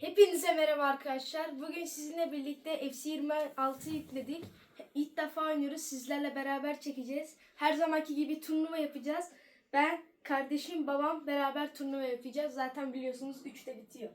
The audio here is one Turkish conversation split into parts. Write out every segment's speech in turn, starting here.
Hepinize merhaba arkadaşlar. Bugün sizinle birlikte FC26 yükledik. İlk defa oynuyoruz. Sizlerle beraber çekeceğiz. Her zamanki gibi turnuva yapacağız. Ben, kardeşim, babam beraber turnuva yapacağız. Zaten biliyorsunuz 3'te bitiyor.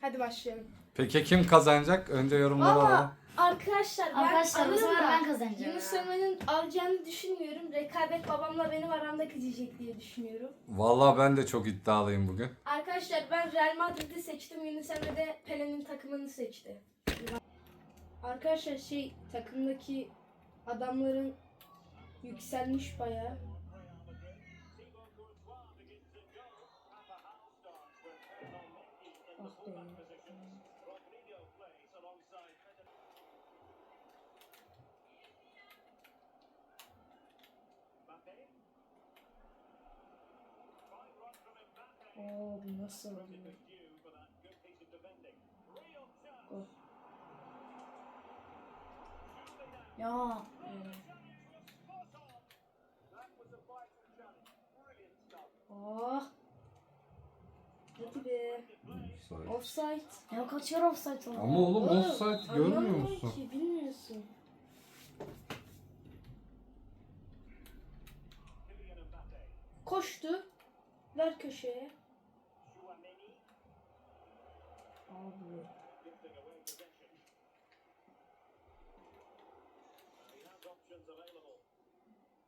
Hadi başlayalım. Peki kim kazanacak? Önce yorumları alalım. Arkadaşlar ben Arkadaşlar bu alırım sefer da ben kazanacağım. Yunus Emre'nin alacağını düşünmüyorum. Rekabet babamla benim aramda gidecek diye düşünüyorum. Vallahi ben de çok iddialıyım bugün. Arkadaşlar ben Real Madrid'i seçtim. Yunus Emre de Pelé'nin takımını seçti. Arkadaşlar şey takımdaki adamların yükselmiş bayağı. Oo bu nasıl oluyor? Oh. Ya Oh. Hadi be. Offside. ya kaçıyor offside oldu. Ama oğlum Oğlum, offside görmüyor anlamıyorum musun? Ki, bilmiyorsun. Koştu. Ver köşeye. Abi.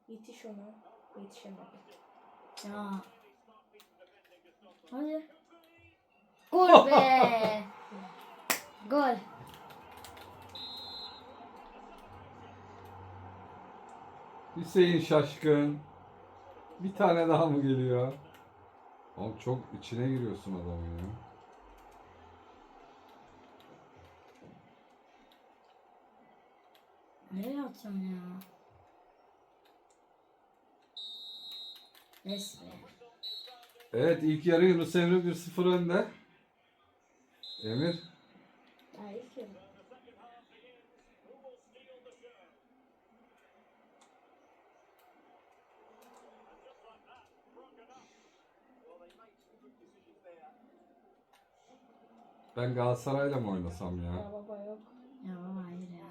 Yetiş ona. Yetişemedi. Ya. Hadi. Gol be. Gol. Hüseyin şaşkın. Bir tane daha mı geliyor? Oğlum çok içine giriyorsun adamın ya. Nereye atıyorsun ya? Be. Evet ilk yarı Yunus Emre 1-0 önde. Emir Daha ilk yarı. ben Galatasaray'la mı oynasam ya? Ya baba yok. Ya baba hayır ya.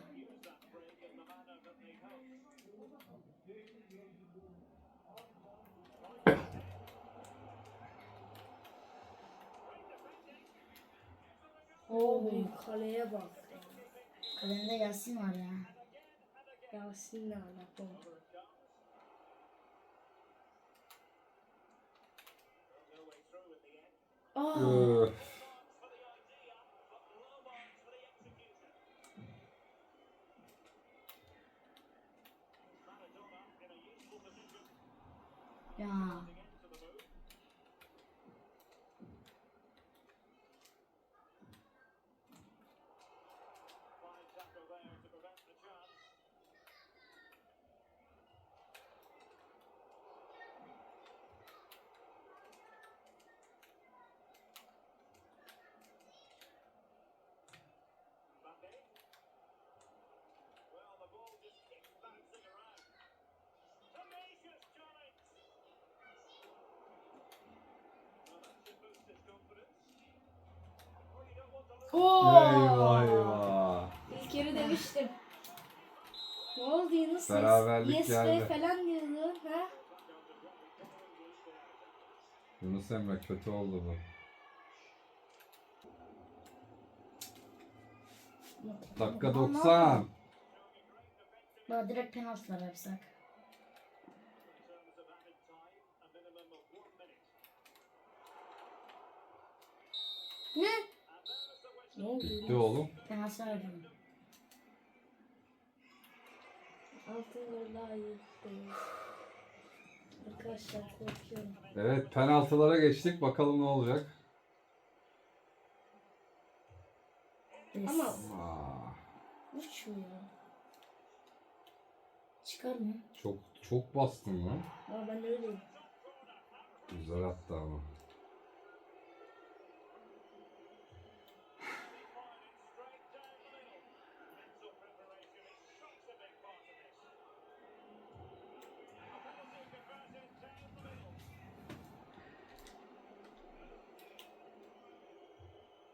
Oo kaleye bak. Kalende Yasin var ya. Yasin ne alaka? Aa, Öf. Ya. Oo. Eyvah eyvah. İlk yarı demiştim. Ne oldu Yunus? Beraberlik yes, geldi. be falan diyordu. Ha? Yunus Emre kötü oldu bu. Dakika Ulan ne 90. yapıyorsun? Bana direkt penaltılar yapsak. Ne? Ne Yunus? oğlum. Penaltılar yapalım. Altın gol daha iyi. değil. Arkadaşlar korkuyorum. Evet penaltılara geçtik. Bakalım ne olacak. Ama Aa, uçmuyor. Çıkar mı? çok çok bastın lan. Ama ben öyleyim. Güzel attı ama.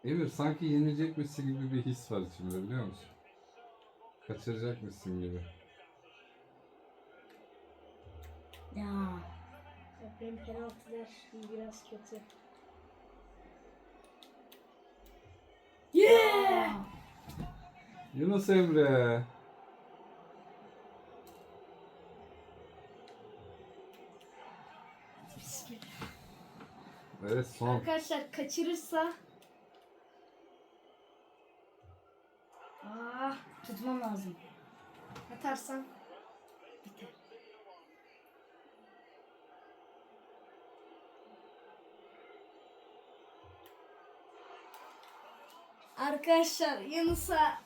Emir sanki yenilecekmişsin gibi bir his var içimde biliyor musun? Kaçıracakmışsın gibi. Ya. Benim penaltılar biraz kötü. Yeah! Yunus Emre. Bismillah. Evet son. Arkadaşlar kaçırırsa Tutmam lazım. atarsam biter. Arkadaşlar Yunus'a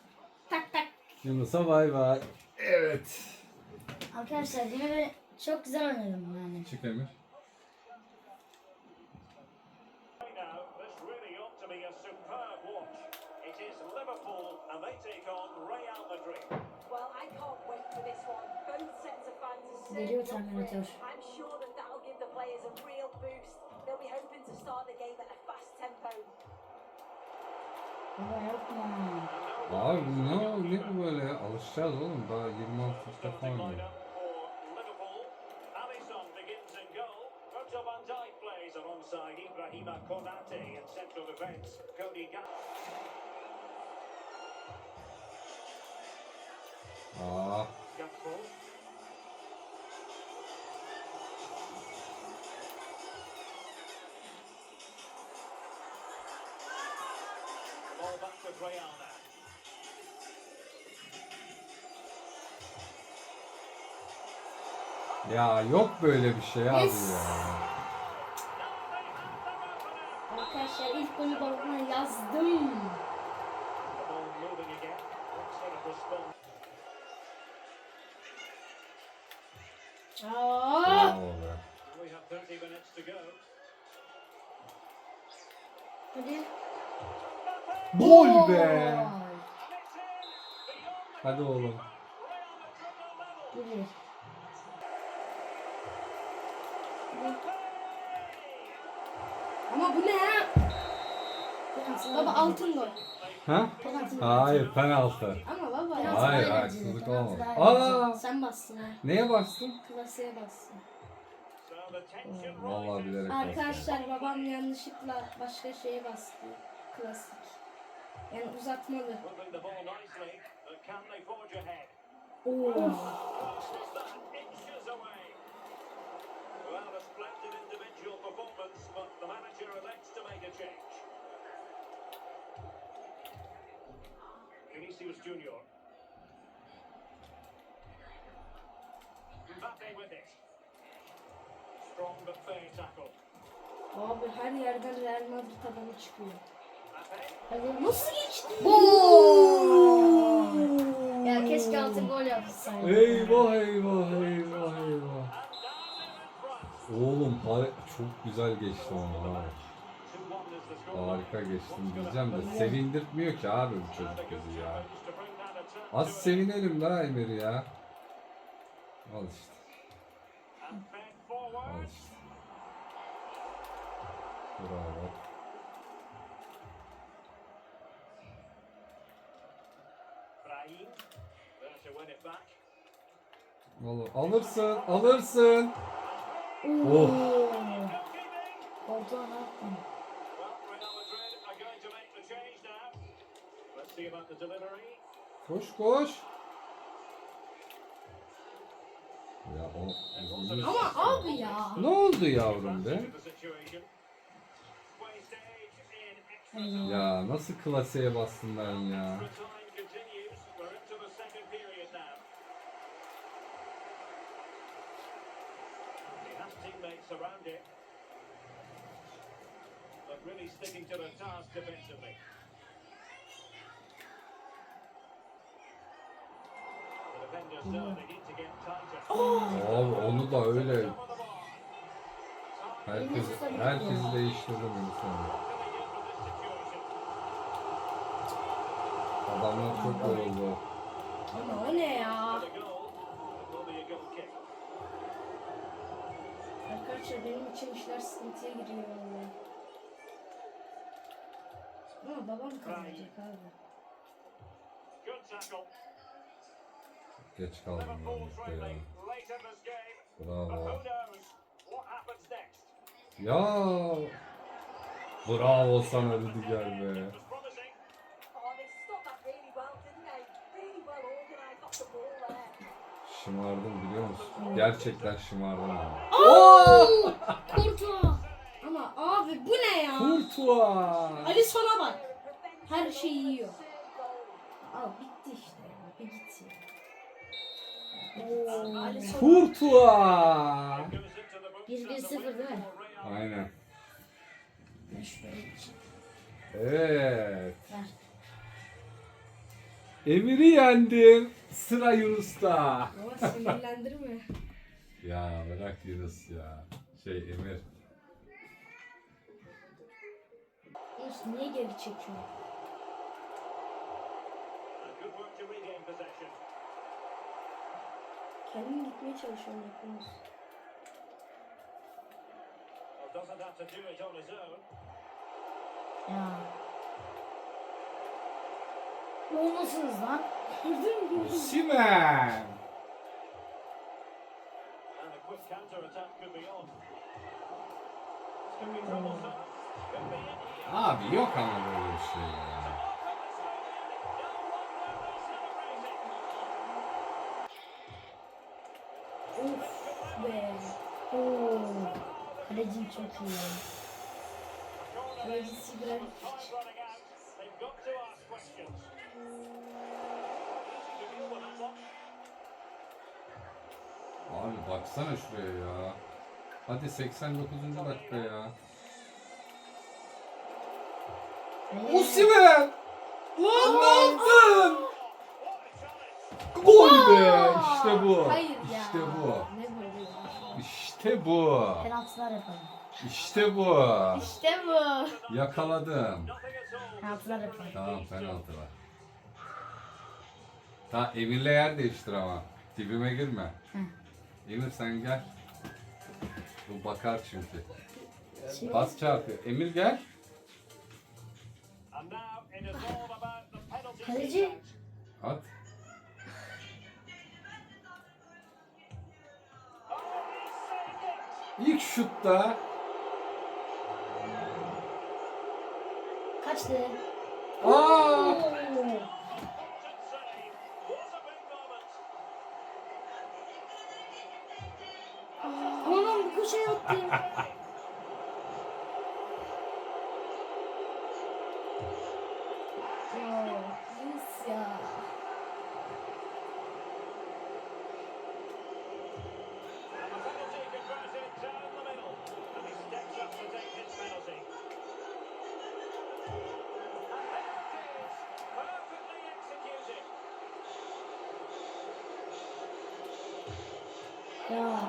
tak tak Yunus'a bay bay. Evet. Arkadaşlar Demir'i çok güzel oynadım yani. Çık Emir. They take on Real Madrid. Well, I can't wait for this one. Both sets of fans are Geliyor certainly up for it. Terminator. I'm sure that that'll give the players a real boost. They'll be hoping to start the game at a fast tempo. Baba yapma. Abi bu ne, ne bu böyle ya? Alışacağız oğlum. Daha 26 defa Starting oynuyor. Ya yok böyle bir şey abi Yes. ya. Arkadaşlar ilk golü babama yazdım. Aa! Bravo be. We have 30 minutes to go. Hadi. Gol be. Hadi oğlum. Real Baba altın gol. Ha? Penaltı. Hayır penaltı. Ama baba ya. Hayır haksızlık olmadı. Aa! Sen bastın ha. Neye bastın? Klasiğe bastın. Vallahi bilerek bastım. Arkadaşlar babam yanlışlıkla başka şeye bastı. Klasik. Yani uzatmalı. Moving Vinicius Junior. Mbappe with it. Strong but fair tackle. Abi her yerden Real Madrid adamı çıkıyor. Hadi. Nasıl geçti? Gol. Ya keşke altın gol yapsaydı. Eyvah eyvah eyvah eyvah. Oğlum har- çok güzel geçti onu ha. 2-1 is the scoreline. Harika geçtim diyeceğim de sevindirtmiyor ki abi bu çocuk bizi ya. Az sevinelim la Emir ya. Al işte. Al forward. işte. Bravo. Brahim. There to win it back. Al- alırsın, alırsın. Oh. Goalkeeping. Koltuğa ne yaptın? Well, Real Madrid are going to make the change now. Let's see about the delivery. Koş koş. Ya o Ama abi ya. Ne oldu yavrum be? Ya nasıl klasiğe bastım ben ya? But really sticking to the task defensively. Abi onu da öyle herkes herkesi değiştirdim insanı. Adamlar çok yoruldu. Ama o ne ya? Arkadaşlar benim için işler sıkıntıya giriyor vallahi. Ama babam kazanacak abi. Geç kaldım işte ya. Bravo. who knows what happens next? Ya. Bravo sana Rüdiger be. Oh. Şımardım biliyor musun? Gerçekten şımardım ama. Kurtu. Ama abi bu ne ya? Kurtuğa. Ali sana bak. Her şeyi yiyor. Al bitti işte sıfır win değil mi? Aynen. Evet. Ver. Emir'i yendim. Sıra Yunus'ta. Baba sinirlendirme. Ya bırak Yunus ya. Şey Emir. Yunus niye geri çekiyor? And good work to regain possession. Kendim gitmeye çalışıyorum Yunus. Well, doesn't have to do it on his own. Ya. Olmasınız lan. Gördün mü? Simen. Abi yok ama böyle bir şey ya. Of be. Oo. Kalecim çok iyi. ya. Kalecisi birer Time running out. They've got to ask questions. To deal with that one. Abi baksana şuraya ya. Hadi 89. dakika ya. Osimhen! Lan ne yaptın? Gol be! İşte bu. Hayır ya. İşte bu. İşte bu. Penaltılar yapalım. İşte bu. İşte bu. Yakaladım. At. Penaltılar yapalım. Tamam penaltı var. Ta Emir'le yer değiştir ama. Dibime girme. Hı. Emir sen gel. Bu bakar çünkü. Şey- Bas çarpıyor. Emir gel. And now İlk şutta. Kaçtı? Aa! Ya.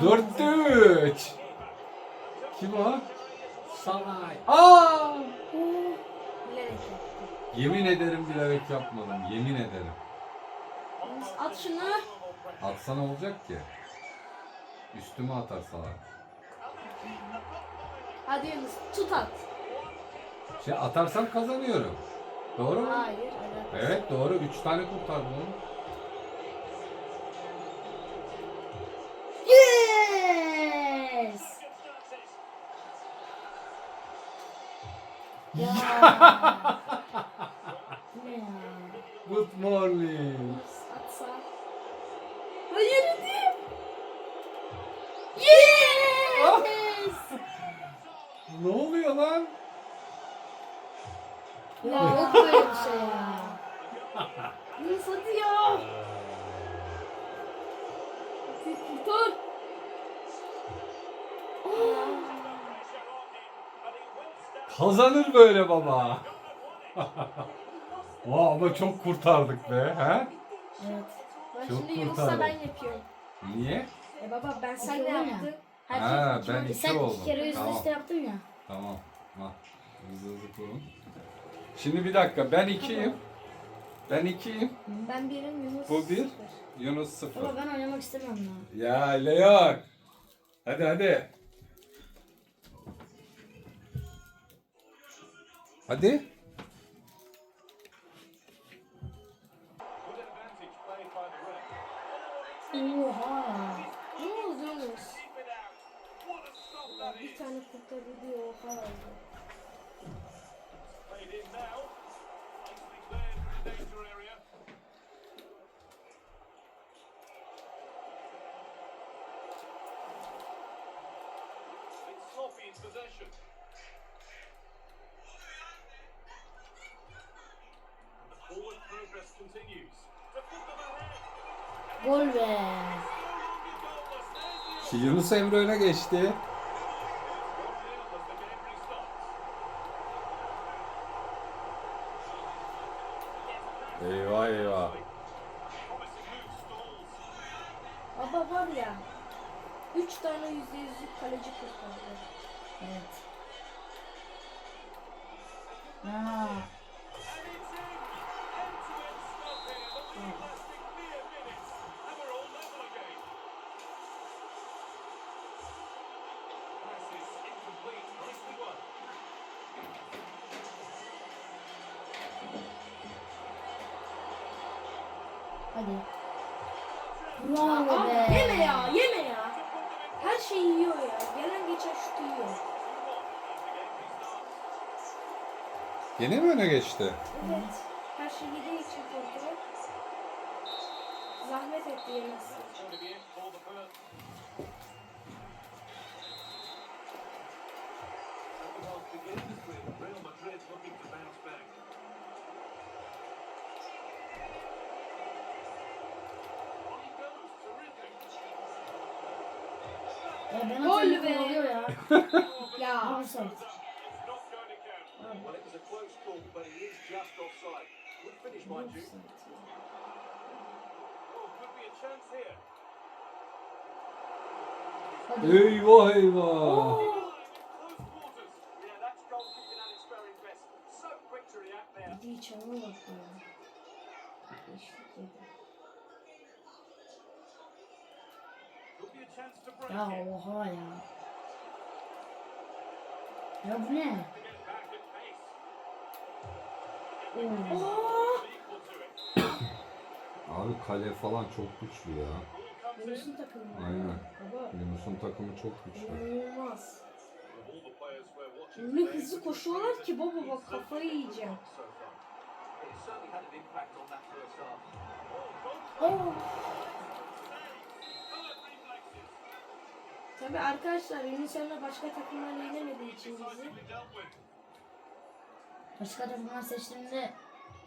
Dörtte üç. Kim o? Salay. Aa! Bilerek. Yemin ederim bilerek yapmadım. Yemin ederim. At şunu. Atsana olacak ki. Üstüme atar salak. Hadi Yunus tut at. Şey atarsam kazanıyorum. Doğru mu? Hayır. alakası. Evet doğru. Üç tane kurtardım oğlum. Good morning. Atsa. Hayır hadi. Yes. Ne oluyor lan? Ya yok böyle bir şey ya. Yunus hadi ya. Kurtar. Kazanır böyle baba. Vay ama çok kurtardık be. He? Evet. Ben Çok şimdi Yunus'la kurtardı. ben yapıyorum. Niye? E baba ben İki senle oldun ya. yaptım. Ha, ben iki Sen oldum. iki kere üst Tamam. üste yaptın ya. Tamam. Ha. Hızlı hızlı kurun. Şimdi bir dakika ben ikiyim. Ben ikiyim. Ben birim Yunus. Bu bir. sıfır. Yunus sıfır. Baba ben oynamak istemiyorum ya. Ya Leon. Hadi hadi. Hadi. Yunus Emre öne geçti. 1-0 as the game restarts. Eyvah eyvah. Baba var ya. 3 tane yüzde yüzlük kaleci kurtardı. Evet. Aa. Mi geçti? Evet. Her şey yediği için kontrol. Zahmet etti yemesi. Ya Gol be. oluyor ya. Ya. Offside. Could be a chance to break Ya oha ya. Ya bu ne? To get back at pace. Oo. Aa! Equal to it. Abi kale falan çok güçlü ya. Yunus'un takımı. Aynen. Baba. Yunus'un takımı çok güçlü. İnanılmaz. Today, hızlı koşuyorlar ki baba bak kafayı yiyeceğim. reflexes. Tabi arkadaşlar Yunus Emre başka takımlarla yenemediği için bizi. Başka takımlar seçtiğimde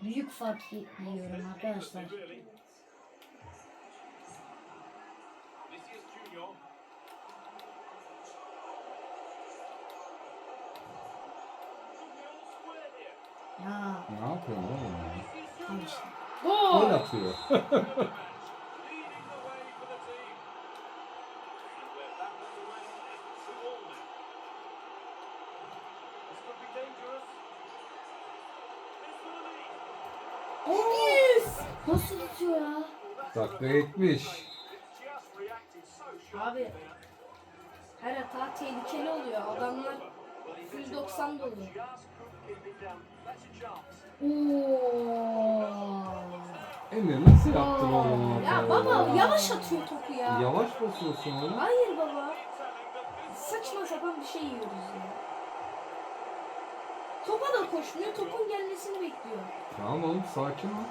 büyük fark yiyorum arkadaşlar. Really. Vinicius Junior. Could be all square here. Ya Ne yapıyorsun oğlum ya? Al işte. Gol Gol. atıyor. Nasıl tutuyor ya? Dakika 70. It's just reacted so sharply Abi. Her hata tehlikeli oluyor. Adamlar 190 doluyor. just couldn't keep it down. That's a chance. Oo. Emre nasıl yaptın orada Ya baba yavaş atıyor topu ya. Yavaş basıyorsun oğlum. Hayır baba. Saçma sapan bir şey yiyoruz ya. Topa da koşmuyor. Topun gelmesini bekliyor. Tamam oğlum sakin ol.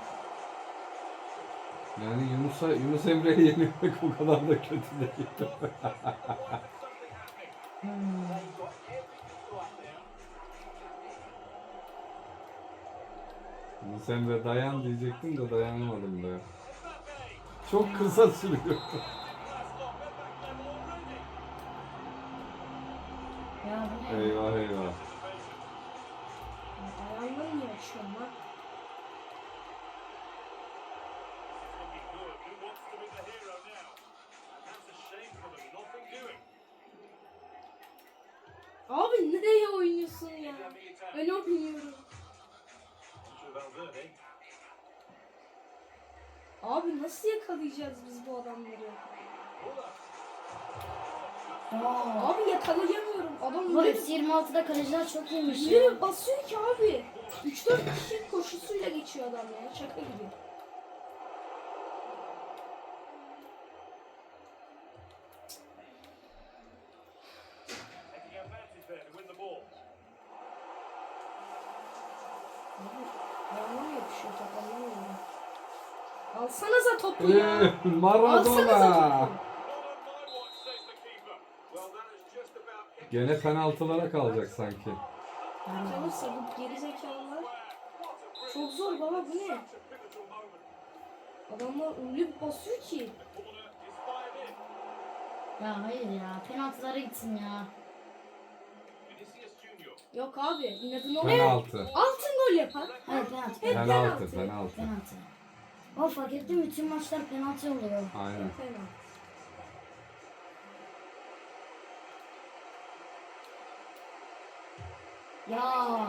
Yani Yunus'a Yunus Emre'yi yenilmek o kadar da kötü değil. Yunus Emre dayan diyecektim de dayanamadım da. Mbappe. Çok kısa sürüyor. Ya bu ne? eyvah eyvah. Ya Ayağımdan niye açıyorum lan? Abi nasıl yakalayacağız biz bu adamları? Aa. Abi yakalayamıyorum. Adam Bu öyle, FC 26'da kaleciler çok iyiymiş ya. bir basıyor ki abi. 3-4 kişi koşusuyla geçiyor adam ya. Şaka gibi. Taking advantage there to win the ball. Abi ayağıma yapışıyor anlamıyorum. Alsanıza topu ya. Alsanıza Maradona. Gene penaltılara kalacak sanki. Kalırsa bu gerizekalılar. Çok zor baba bu ne? Adamlar öyle bir basıyor ki. Ya hayır ya. Penaltılara gitsin ya. Yok abi inadına o. Penaltı. Altın gol yapar. Hayır penaltı. Hep Penaltı. Penaltı, penaltı. Ama fark ettin mi? Bütün maçlar penaltı oluyor. Aynen. Ya.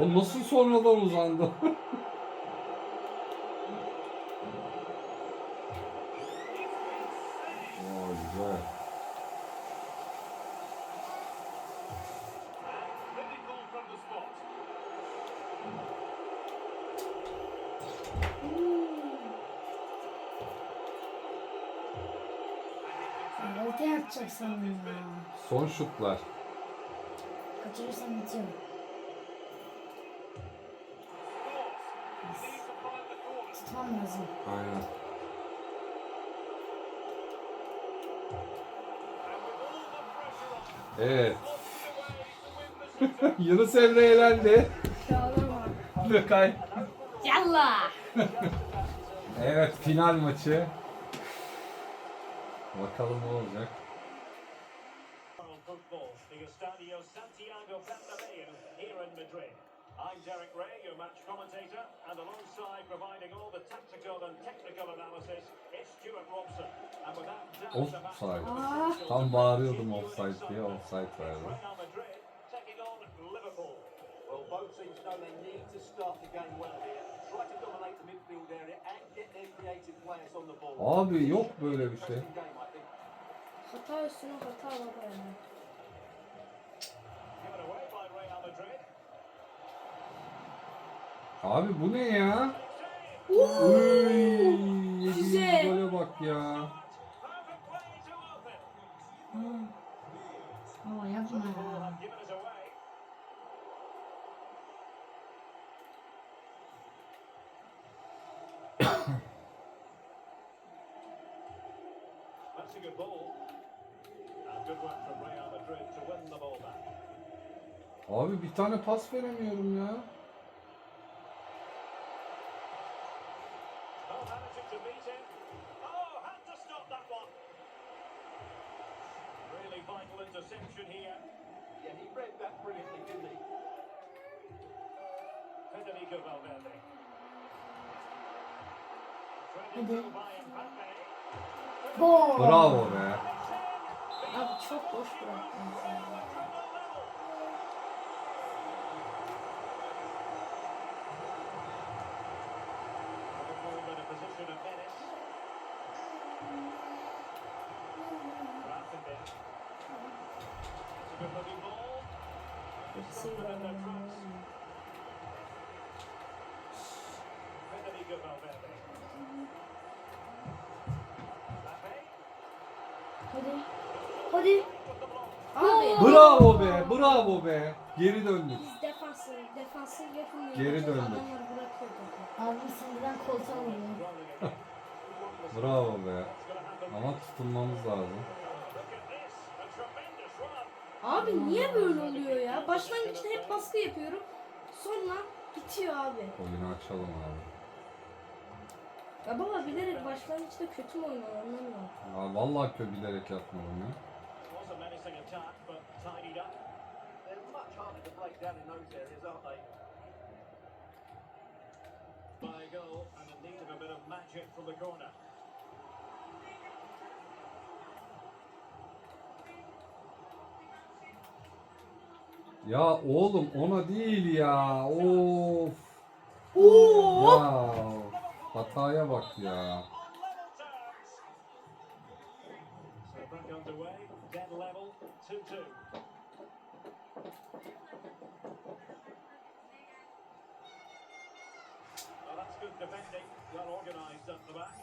O nasıl sonradan uzandı? Güzel. Ortaya atacak sandım ya. Son şutlar. Kaçırırsam bitiyor. Lazım. Aynen. Evet. Yunus Emre eğlendi. Çağlama. Lükay. Yallah. Evet final maçı. Bakalım ne olacak. Santiago Bernabeu here in Madrid. I'm Derek Ray, your match commentator, and alongside providing all the tactical and technical analysis, it's Stuart Robson. And without doubt, Offside. Aa, Tam bağırıyordum offside diye offside verdi. Real Madrid taking on Liverpool. Well, both teams know they need to start the game well here. Try to dominate the midfield area and get their creative players on the ball. Abi yok böyle bir şey. Hata üstüne hata baba ya. Abi bu ne ya? Uy, Güzel. gole bak ya. Yapma Liverpool ya. have given us away. That's a good ball. And good work from Real Madrid to win the ball back. Abi bir tane pas veremiyorum ya. Oh, managing to beat him. Oh, had to stop that one. Really vital interception here. Yeah, he read that brilliantly, didn't he? Federico Valverde. Threaded Hadi. Gol. Bravo be. Abi çok boş bıraktınız ya. Liverpool in a position of menace. Rathenberg. It's a good looking ball. Hepsi Put them in their var. tracks. Federico Valverde. Mbappe. Hadi. Hadi. Abi. Bravo be, bravo be. Geri döndük. Biz defansı, defansı yapamıyoruz. Geri döndük. Adamlar bırakıyor topu. Abim sinirden koltuğa vuruyor. Bravo be. Ama tutunmamız lazım. Abi niye böyle oluyor ya? Başlangıçta hep baskı yapıyorum. Sonra bitiyor abi. Oyunu açalım abi. Ya baba bilerek başlangıçta kötü mü oynuyor anlamıyorum. Ya vallahi kötü bilerek yapmadım ya. Ya oğlum ona değil ya. Of. Oo! Ya hataya bak ya. On level terms. So back underway, dead level, 2-2. Well, that's good defending, well organised up the back.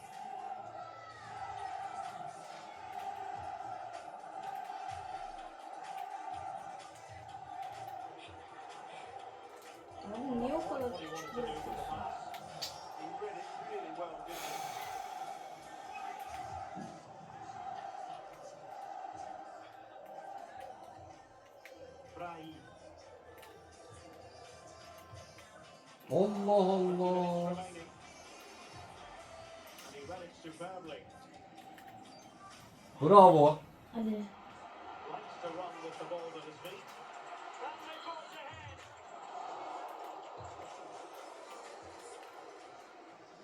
Allah Allah. Bravo. Hadi. Likes to run with the ball at his feet. And they forge ahead.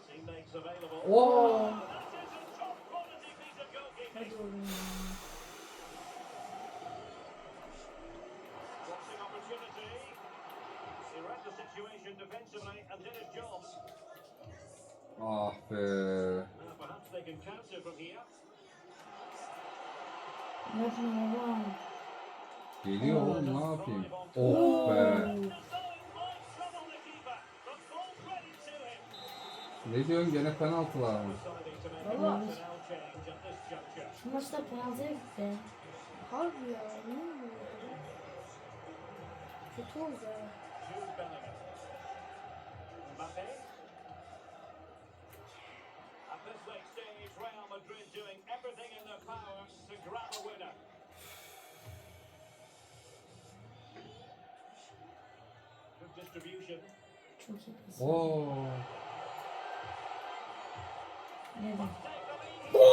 Teammates available. Oo. That is a top quality piece of goalkeeping. Hadi oğlum ya. Crossing opportunity. He read the situation defensively and did his job. Ah be. Yapma baba. Geliyor oğlum ne yapayım? Oh be. Ne diyorsun gene penaltılar mı? Deciding to make a Baba. personnel change at this juncture. Şu maçta penaltıya gitti. Harbi ya. Ne oluyor? Kötü oldu. Mbappe. At this late stage, Real Madrid doing everything in their power to grab a winner. Good distribution. Oo. Ne de. Take the lead. Gol!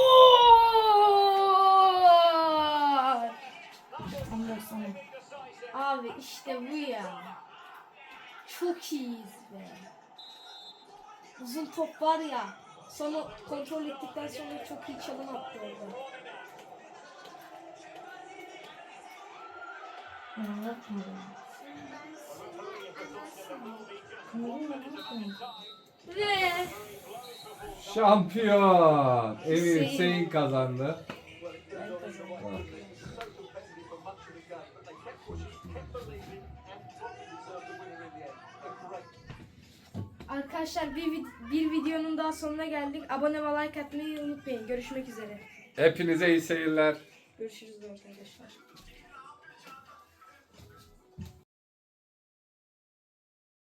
Tam 90. Decisive. Abi işte bu ya. Çok iyiyiz be. Uzun top var ya. Sonra kontrol ettikten sonra çok iyi çalım attı orada. Ve Şampiyon. Emir Hüseyin. Hüseyin kazandı. Well, it arkadaşlar bir, bir videonun daha sonuna geldik. Abone ve like atmayı unutmayın. Görüşmek üzere. Hepinize iyi seyirler. Görüşürüz arkadaşlar.